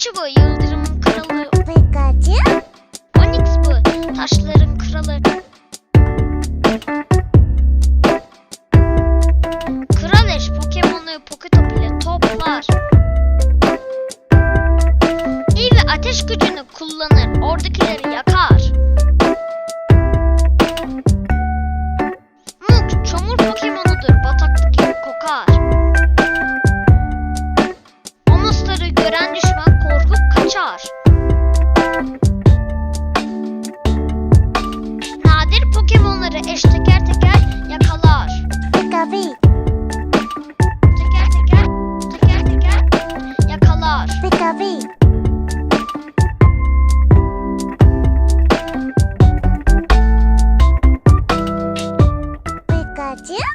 Pikachu bu yıldırımın kralı. Pikachu? Onyx bu taşların kralı. Kral Ash Pokemon'u Poketop ile toplar. İyi ateş gücünü kullanır. Oradakileri yakar. Muk çamur Pokemon'udur. Bataklık kokar. Omuzları gören düşman Voz. Picavi. Pikachu.